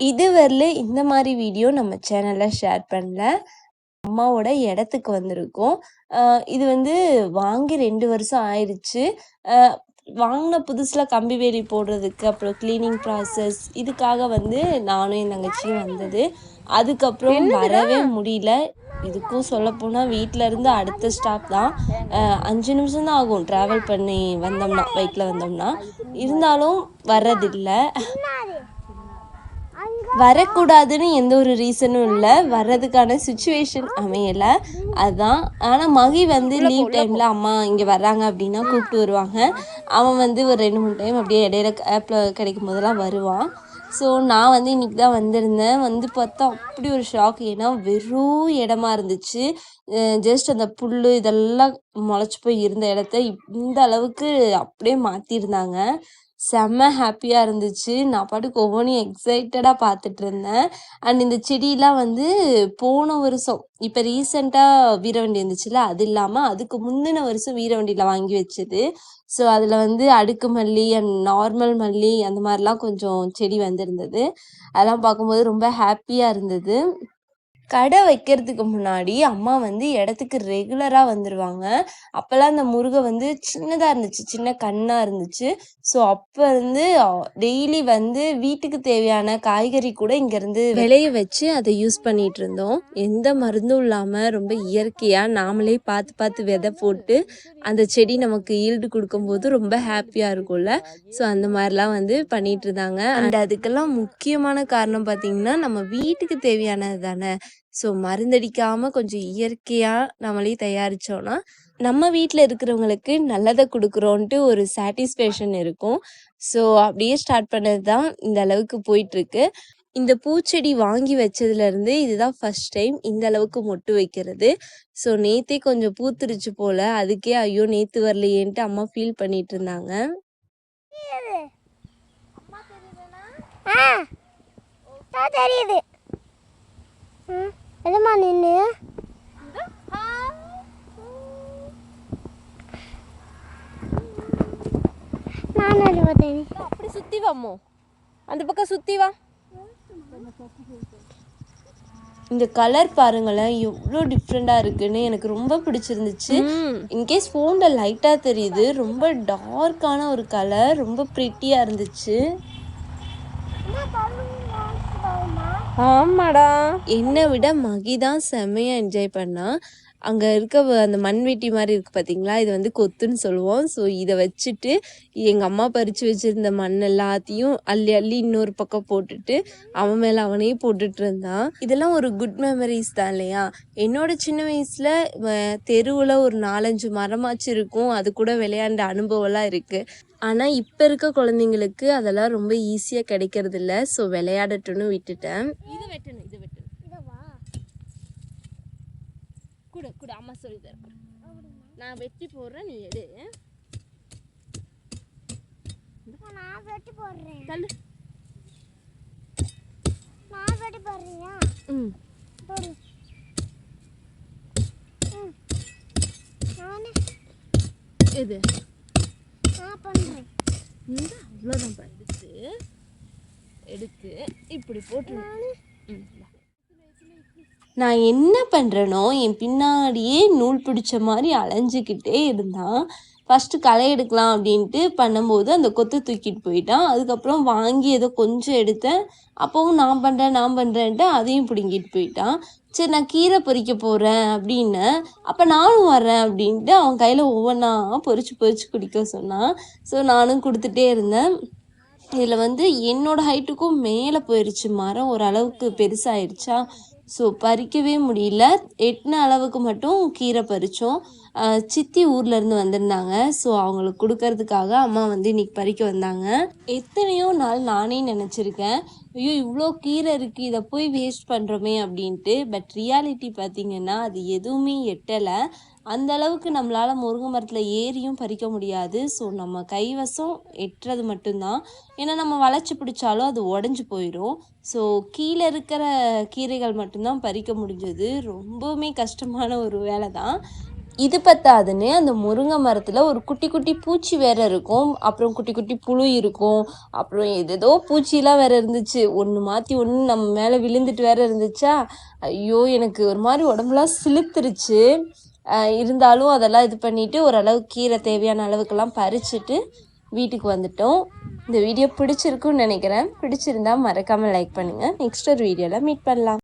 இதுவரையில இந்த மாதிரி வீடியோ நம்ம சேனல்ல ஷேர் பண்ணல. அம்மாவோட இடத்துக்கு வந்திருக்கோம். இது வந்து வாங்கி 2 வருஷம் ஆயிருச்சு. அ வாங்குன புதுசுல கம்பி வேலி போடுறதுக்கு, அப்புறம் கிளீனிங் ப்ராசஸ் இதுக்காக வந்து நானும் என் தங்கச்சியும் வந்தது. அதுக்கப்புறம் வரவே முடியல. இதுக்கும் சொல்லப்போனா வீட்ல இருந்து அடுத்த ஸ்டாப் தான். அ 5 நிமிஷம் தான் ஆகும் ட்ராவல் பண்ணி வந்தோம்னா, பைக்ல வந்தோம்னா. இருந்தாலும் வர்றதில்ல. வரக்கூடாதுன்னு எந்த ஒரு ரீசனும் இல்ல. வர்றதுக்கான சிச்சுவேஷன் அமையல. அதான். ஆனா மகி வந்து லீவ் டைம்ல அம்மா இங்க வர்றாங்க அப்படின்னா கூப்பிட்டு வருவாங்க. அவன் வந்து ஒரு 2, 3 டைம் அப்படியே இடையில கேப்ல கிடைக்கும் போதெல்லாம் வருவான். ஸோ நான் வந்து இன்னைக்கு தான் வந்திருந்தேன். வந்து பார்த்தா அப்படி ஒரு ஷாக். ஏன்னா வெறும் இடமா இருந்துச்சு. ஜஸ்ட் அந்த புல்லு இதெல்லாம் முளைச்சு போய் இருந்த இடத்த இந்த அளவுக்கு அப்படியே மாத்திருந்தாங்க. செம்ம ஹாப்பியாக இருந்துச்சு. நான் பாட்டுக்கு ஒவ்வொன்றும் எக்ஸைட்டடாக பார்த்துட்டு இருந்தேன். அண்ட் இந்த செடியெலாம் வந்து போன வருஷம் இப்போ ரீசெண்டாக வீரவண்டி இருந்துச்சுல அது இல்லாமல் அதுக்கு முந்தின வருஷம் வீரவண்டியில் வாங்கி வச்சது. ஸோ அதில் வந்து அடுக்கு மல்லி அண்ட் நார்மல் மல்லி அந்த மாதிரிலாம் கொஞ்சம் செடி வந்திருந்தது. அதெல்லாம் பார்க்கும்போது ரொம்ப ஹாப்பியாக இருந்தது. கடை வைக்கிறதுக்கு முன்னாடி அம்மா வந்து இடத்துக்கு ரெகுலராக வந்துடுவாங்க அப்போல்லாம் அந்த முருகை வந்து சின்னதாக இருந்துச்சு. சின்ன கண்ணாக இருந்துச்சு. ஸோ அப்போ இருந்து டெய்லி வந்து வீட்டுக்கு தேவையான காய்கறி கூட இங்கேருந்து விளைய வச்சு அதை யூஸ் பண்ணிட்டு இருந்தோம். எந்த மருந்தும் இல்லாமல் ரொம்ப இயற்கையாக நாமளே பார்த்து பார்த்து விதை போட்டு அந்த செடி நமக்கு ஈல்டு கொடுக்கும்போது ரொம்ப ஹாப்பியாக இருக்கும்ல. ஸோ அந்த மாதிரிலாம் வந்து பண்ணிட்டு இருந்தாங்க. அண்ட் அதுக்கெல்லாம் முக்கியமான காரணம் பார்த்தீங்கன்னா, நம்ம வீட்டுக்கு தேவையானது தானே. ஸோ மருந்தடிக்காம கொஞ்சம் இயற்கையாக நம்மளே தயாரிச்சோம்னா, நம்ம வீட்டில் இருக்கிறவங்களுக்கு நல்லதை கொடுக்குறோன்ட்டு ஒரு சாட்டிஸ்ஃபேக்ஷன் இருக்கும். ஸோ அப்படியே ஸ்டார்ட் பண்ணது தான் இந்த அளவுக்கு போயிட்டுருக்கு. இந்த பூச்செடி வாங்கி வச்சதுலேருந்து இதுதான் ஃபஸ்ட் டைம் இந்த அளவுக்கு மொட்டு வைக்கிறது. ஸோ நேத்தே கொஞ்சம் பூத்துருச்சு போல. அதுக்கே ஐயோ! நேத்து வரலையேன்ட்டு அம்மா ஃபீல் பண்ணிட்டு இருந்தாங்க. ஆ தெரியுது ம் எதுமா நின்று நான் அப்படி சுத்தி வாமோ. அந்த பக்கம் சுத்தி வா. இந்த கலர் பாருங்களேன் எவ்வளோ டிஃப்ரெண்ட்டாக இருக்குன்னு எனக்கு ரொம்ப பிடிச்சிருந்துச்சு. இன்கேஸ் ஃபோனில் லைட்டாக தெரியுது. ரொம்ப டார்க்கான ஒரு கலர். ரொம்ப ப்ரிட்டியா இருந்துச்சு. ஆமாடா. என்னை விட மகி தான் செம்மையா என்ஜாய் பண்ணா. அங்கே இருக்க வ அந்த மண்வெட்டி மாதிரி இருக்குது பார்த்தீங்களா? இது வந்து கொத்துன்னு சொல்லுவோம். ஸோ இதை வச்சுட்டு எங்கள் அம்மா பறித்து வச்சுருந்த மண் எல்லாத்தையும் அள்ளி அள்ளி இன்னொரு பக்கம் போட்டுட்டு, அவன் மேலே அவனே போட்டுட்டு இருந்தான். இதெல்லாம் ஒரு குட் மெமரிஸ் தான் இல்லையா? என்னோட சின்ன வயசில் தெருவில் ஒரு 4, 5 மரமாச்சும் இருக்கும். அது கூட விளையாண்ட அனுபவம்லாம் இருக்குது ஆனால் இப்போ இருக்க குழந்தைங்களுக்கு அதெல்லாம் ரொம்ப ஈஸியா கிடைக்கிறதில்ல. ஸோ விளையாடட்டும்னு விட்டுட்டேன். இது வெட்டணும், இது வெட்டணும். குடு குடு அம்மா சொல்லி தரேன். நான் வெட்டி போடுறேன் நீ எடு. நான் வெட்டி போடுறேன் தள்ளு. நான் வெட்டி போடுறியா ம். போடு ம் நானே எது? நான் பண்ணுறேன் இந்த அவ்வளோதான். எடுத்து எடுத்து இப்படி போட்டுருணும். ம். நான் என்ன பண்ணுறேனோ என் பின்னாடியே நூல் பிடிச்ச மாதிரி அலைஞ்சிக்கிட்டே இருந்தான். ஃபஸ்ட்டு களை எடுக்கலாம் அப்படின்ட்டு பண்ணும்போது அந்த கொத்தை தூக்கிட்டு போயிட்டான். அதுக்கப்புறம் வாங்கி ஏதோ கொஞ்சம் எடுத்தேன். அப்பவும் நான் பண்ணுறேன் நான் பண்ணுறேன்ட்டு அதையும் பிடுங்கிட்டு போயிட்டான். சரி நான் கீரை பொறிக்க போகிறேன் அப்படின்னேன். அப்போ நானும் வரேன் அப்படின்ட்டு அவன் கையில் ஒவ்வொன்றா பொறிச்சு பொறிச்சு குடிக்க சொன்னான். ஸோ நானும் கொடுத்துட்டே இருந்தேன். இதில் வந்து என்னோட ஹைட்டுக்கும் மேலே போயிடுச்சு மரம் ஓரளவுக்கு பெருசாகிடுச்சா ஸோ பறிக்கவே முடியல. எட்டின அளவுக்கு மட்டும் கீரை பறித்தோம் சித்தி ஊர்லேருந்து வந்திருந்தாங்க. ஸோ அவங்களுக்கு கொடுக்கறதுக்காக அம்மா வந்து இன்னைக்கு பறிக்க வந்தாங்க. எத்தனையோ நாள் நானே நினச்சிருக்கேன். ஐயோ! இவ்வளோ கீரை இருக்குது இதை போய் வேஸ்ட் பண்ணுறோமே அப்படின்ட்டு. பட் ரியாலிட்டி பார்த்தீங்கன்னா, அது எதுவுமே எட்டலை அந்த அளவுக்கு முருங்கை மரத்தில் ஏறியும் பறிக்க முடியாது. ஸோ நம்ம கைவசம் எட்டுறது மட்டும்தான் ஏன்னா நம்ம வளைச்சி பிடிச்சாலும் அது உடஞ்சி போயிடும் ஸோ கீழே இருக்கிற கீரைகள் மட்டும்தான் பறிக்க முடிஞ்சது. ரொம்பவுமே கஷ்டமான ஒரு வேலை தான். இது பத்தாதுன்னு அந்த முருங்கை மரத்தில் ஒரு குட்டி குட்டி பூச்சி வேற இருக்கும். அப்புறம் குட்டி குட்டி புழு இருக்கும். அப்புறம் ஏதேதோ பூச்சிலாம் வேற இருந்துச்சு. ஒன்று மாற்றி ஒன்று நம்ம மேலே விழுந்துட்டு வேற இருந்துச்சா? ஐயோ எனக்கு ஒரு மாதிரி உடம்புலாம் சிலுத்துருச்சு இருந்தாலும் அதெல்லாம் இது பண்ணிட்டு ஓரளவு கீரை தேவையான அளவுக்கெல்லாம் பறிச்சுட்டு வீட்டுக்கு வந்துட்டோம். இந்த வீடியோ பிடிச்சிருக்குன்னு நினைக்கிறேன். பிடிச்சிருந்தா மறக்காமல் லைக் பண்ணுங்கள் நெக்ஸ்ட் ஒரு வீடியோவில் மீட் பண்ணலாம்.